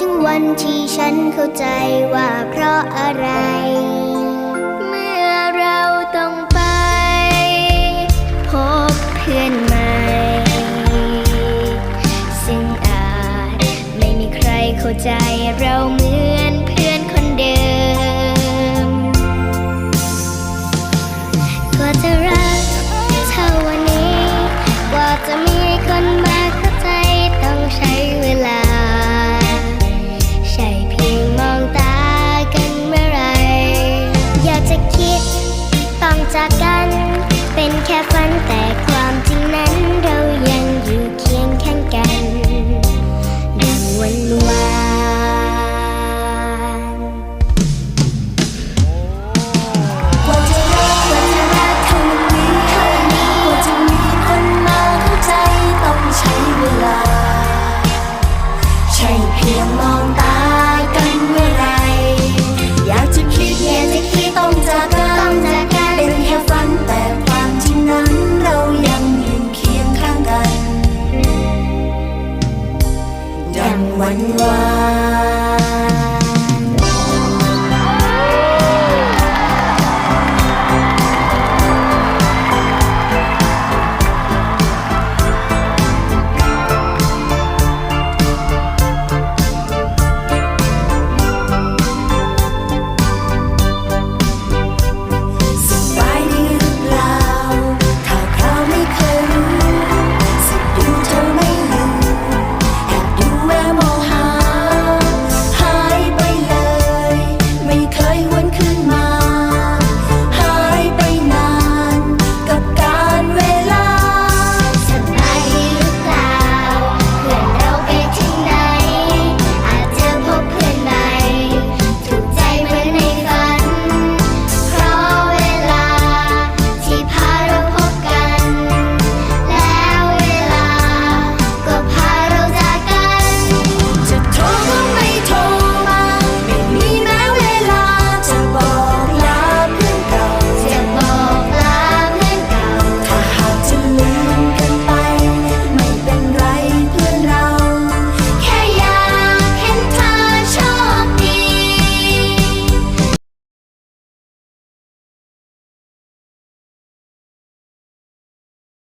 ถึงวันที่ฉันเข้าใจว่าเพราะอะไร เมื่อเราต้องไป พบเพื่อนใหม่ ซึ่งอาจไม่มีใครเข้าใจเราเหมื